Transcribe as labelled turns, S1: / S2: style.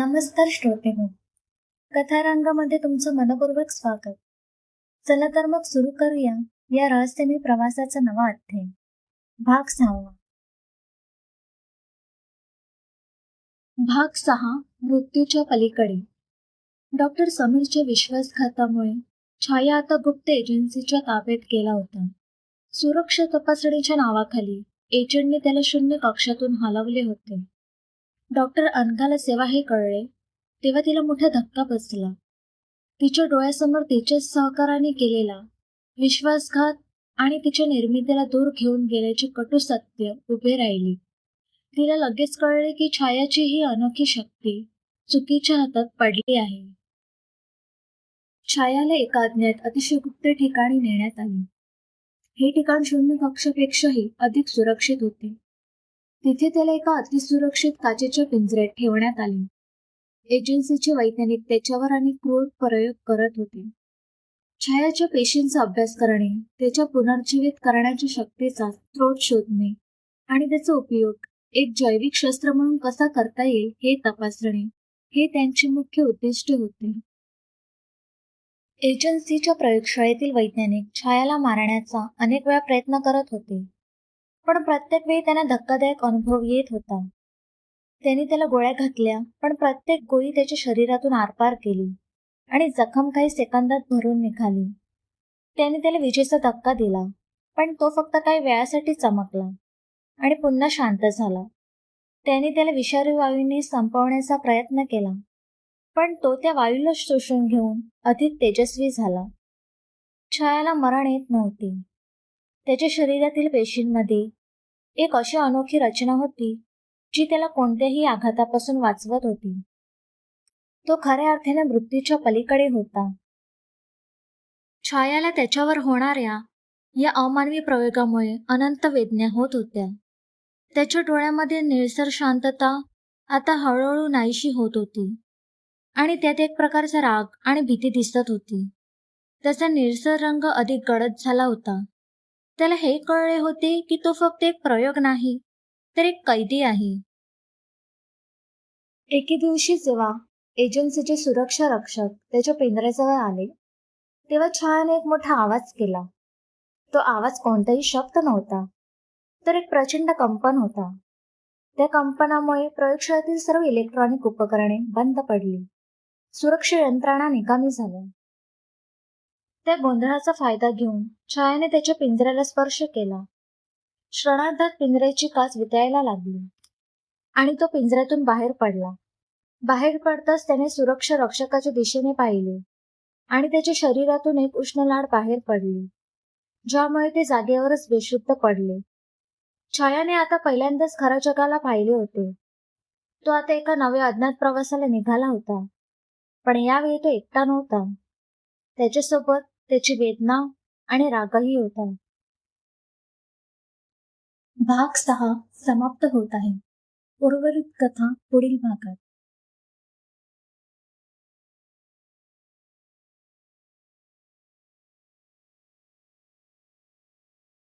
S1: नमस्कार श्रोते हो. कथारंगामध्ये तुमचं मनपूर्वक स्वागत. चला तर मग सुरू करूया या रहस्यमय प्रवासाचा नवा अध्याय. भाग सहावा. भाग सहा मृत्यूच्या पलीकडे. डॉक्टर समीरच्या विश्वासघातामुळे छाया आता गुप्त एजन्सीच्या ताब्यात गेला होता. सुरक्षा तपासणीच्या नावाखाली एजंटने त्याला शून्य कक्षातून हलवले होते. डॉक्टर अनघाला सेवा हे कळले तेव्हा तिला मोठा धक्का बसला. तिच्या डोळ्यासमोर तिच्याच सहकाराने केलेला विश्वासघात आणि तिच्या निर्मितीला दूर घेऊन गेल्याचे कटू सत्य उभे राहिले. तिला लगेच कळले की छायाची ही अनोखी शक्ती चुकीच्या हातात पडली आहे. छायाला एका अज्ञात अतिशय गुप्त ठिकाणी नेण्यात आले. हे ठिकाण शून्य कक्षापेक्षाही अधिक सुरक्षित होते. तिथे त्याला एका अतिसुरक्षित काचेच्या पिंजऱ्यात ठेवण्यात आले. एजन्सीचे वैज्ञानिक त्याच्यावर आणि क्रूर प्रयोग करत होते. छायाच्या पेशींचा अभ्यास करणे त्याच्या पुनर्जीवित करण्याच्या शक्तीचा स्रोत शोधणे आणि त्याचा उपयोग एक जैविक शस्त्र म्हणून कसा करता येईल हे तपासणे हे त्यांचे मुख्य उद्दिष्ट होते. एजन्सीच्या प्रयोगशाळेतील वैज्ञानिक छायाला मारण्याचा अनेक वेळा प्रयत्न करत होते. पण प्रत्येक वेळी त्यांना धक्कादायक अनुभव येत होता. त्यांनी त्याला गोळ्या घातल्या पण प्रत्येक गोळी त्याच्या शरीरातून आरपार केली आणि जखम काही सेकंदात भरून निघाली. त्याने त्याला विजेचा धक्का दिला पण तो फक्त काही वेळासाठी चमकला आणि पुन्हा शांत झाला. त्याने त्याला विषारी वायूने संपवण्याचा प्रयत्न केला पण तो त्या वायूला शोषून घेऊन अधिक तेजस्वी झाला. छायाला मरण येत नव्हती. त्याच्या शरीरातील पेशींमध्ये एक अशी अनोखी रचना होती जी त्याला कोणत्याही आघातापासून वाचवत होती. तो खऱ्या अर्थाने मृत्यूच्या पलीकडे होता. छायाला त्याच्यावर होणाऱ्या या अमानवी प्रयोगामुळे अनंत वेदना होत होत्या. त्याच्या डोळ्यामध्ये निळसर शांतता आता हळूहळू नाहीशी होत होती आणि त्यात एक प्रकारचा राग आणि भीती दिसत होती. त्याचा निळसर रंग अधिक गडद झाला होता. त्याला हे कळले होते की तो फक्त एक प्रयोग नाही तर एक कैदी आहे. एके दिवशी जेव्हा एजन्सीचे सुरक्षा रक्षक त्याच्या पिंजऱ्याजवळ आले तेव्हा छान एक मोठा आवाज केला. तो आवाज कोणताही शब्द नव्हता तर एक प्रचंड कंपन होता. त्या कंपनामुळे प्रयोगशाळेतील सर्व इलेक्ट्रॉनिक उपकरणे बंद पडली. सुरक्षा यंत्रणा निकामी झाल्या. त्या गोंधळाचा फायदा घेऊन छायाने त्याच्या पिंजऱ्याला स्पर्श केला. क्षणार्धात पिंजऱ्याची काच वितळायला लागली आणि तो पिंजऱ्यातून बाहेर पडला. बाहेर पडताच त्याने सुरक्षा रक्षकाच्या दिशेने पाहिले आणि त्याच्या शरीरातून एक उष्ण लाड बाहेर पडली ज्यामुळे ते जागेवरच बेशुद्ध पडले. छायाने आता पहिल्यांदाच खऱ्या जगाला पाहिले होते. तो आता एका नव्या अज्ञात प्रवासाला निघाला होता पण यावेळी तो एकटा नव्हता. त्याच्यासोबत त्याची वेदना आणि रागही होता भाग सहा समाप्त होत आहे. उर्वरित कथा पुढील भागात.